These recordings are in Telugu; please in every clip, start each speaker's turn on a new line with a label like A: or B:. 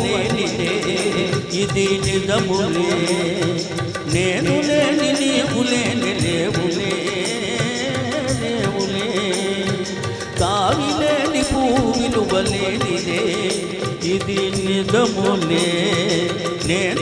A: లేనిదే ఇది నిజములే. నేను లేని నీవు లేని లేవులే లేవులే తావిలేని పువ్వు విలువ లేనిదే ఇది నిజములే. నేను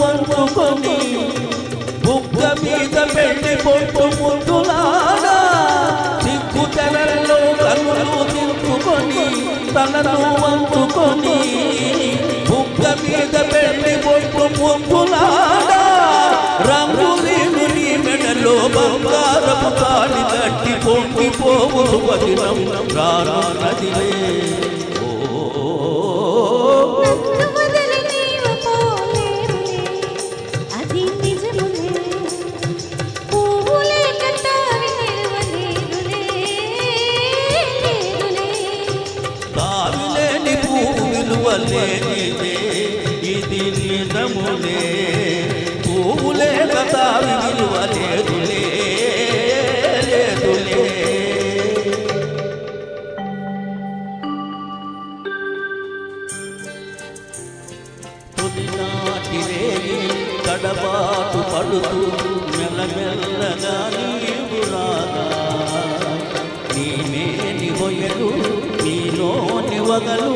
A: వంచుకొని బుగ్గ మీద పెళ్ళి పొట్టు ముద్దులాడా చిక్కు తెరలో కనులు దించుకొని తనను వంచుకొని బుగ్గ మీద పెళ్ళి పొట్టు ముద్దులాడా రంగు లేని మెడలో బంగారపు తాళి కట్టి పొంగిపోవు వదినం రారా నదిలే. పువ్వు ఇది నిజములే పువ్వులే కదా విలువ లేదులే లేదులే. తొలినాటి రేగి కడబాటు పడుతూ మెల్లమెల్లగా నీవు రాగా. నీమేని హొయలు నీలోని వగలు